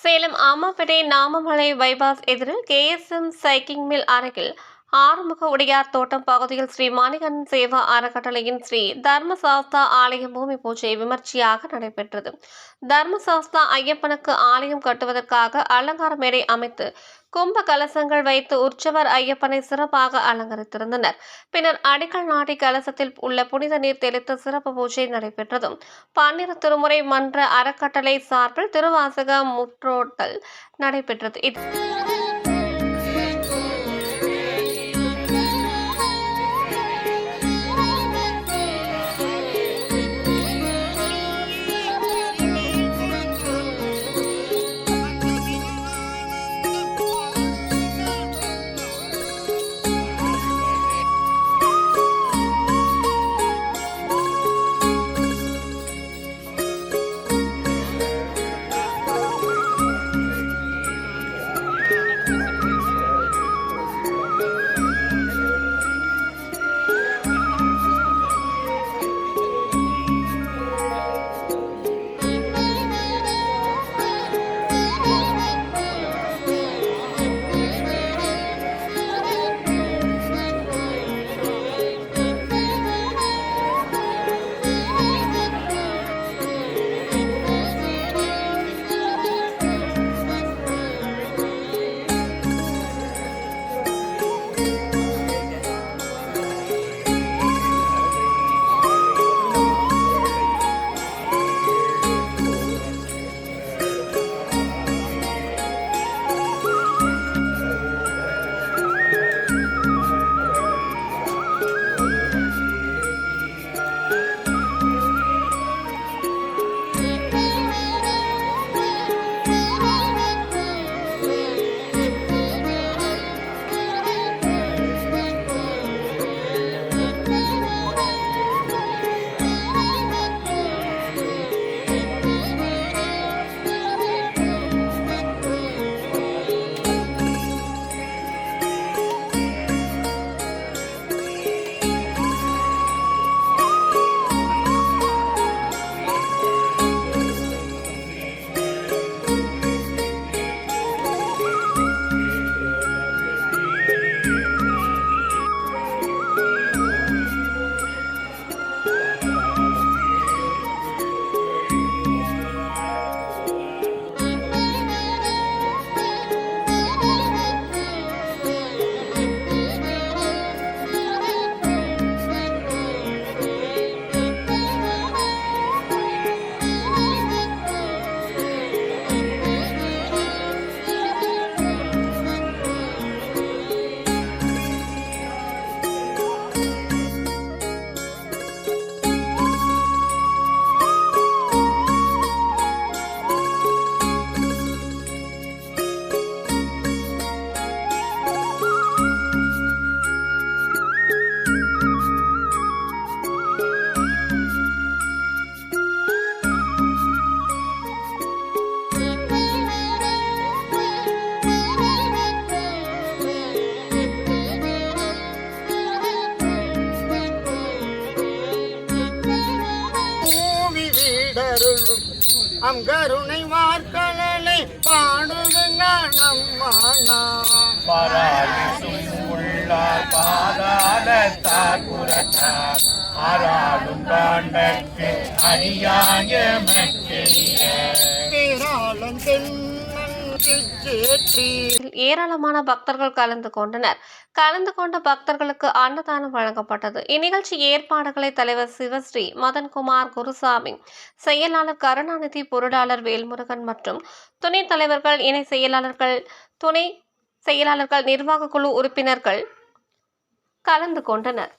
Salem Ammapettai Namamalai bypass எதிரில் KSM சைக்கிங் mill அருகில் ஆறுமுக உடையார் தோட்டம் பகுதியில் ஸ்ரீ மாணிகன் சேவா அறக்கட்டளையின் ஸ்ரீ தர்மசாஸ்தா ஆலய பூமி பூஜை விமர்சையாக நடைபெற்றது. தர்மசாஸ்தா ஐயப்பனுக்கு ஆலயம் கட்டுவதற்காக அலங்கார மேடை அமைத்து கும்ப கலசங்கள் வைத்து உற்சவர் ஐயப்பனை சிறப்பாக அலங்கரித்திருந்தனர். பின்னர் அடிக்கல் நாட்டி கலசத்தில் உள்ள புனித நீர் தெளித்து சிறப்பு பூஜை நடைபெற்றதும் பன்னிரு திருமுறை மன்ற அறக்கட்டளை சார்பில் திருவாசக முற்றோட்டல் நடைபெற்றது. அங்கருணை வார்கடலை பாடுதுங்க நம்மானா பாதாளத்தார் புறத்தார் ஆறாடும் காண்டற்கு அறியாய மக்களிய பேராளம் இதில் ஏராளமான பக்தர்கள் கலந்து கொண்டனர். கலந்து கொண்ட பக்தர்களுக்கு அன்னதானம் வழங்கப்பட்டது. இந்நிகழ்ச்சி ஏற்பாடுகளை தலைவர் சிவஸ்ரீ மதன்குமார் குருசாமி செயலாளர் கருணாநிதி பொருளாளர் வேல்முருகன் மற்றும் துணைத் தலைவர்கள் இணை செயலாளர்கள் துணை செயலாளர்கள் நிர்வாக குழு உறுப்பினர்கள் கலந்து கொண்டனர்.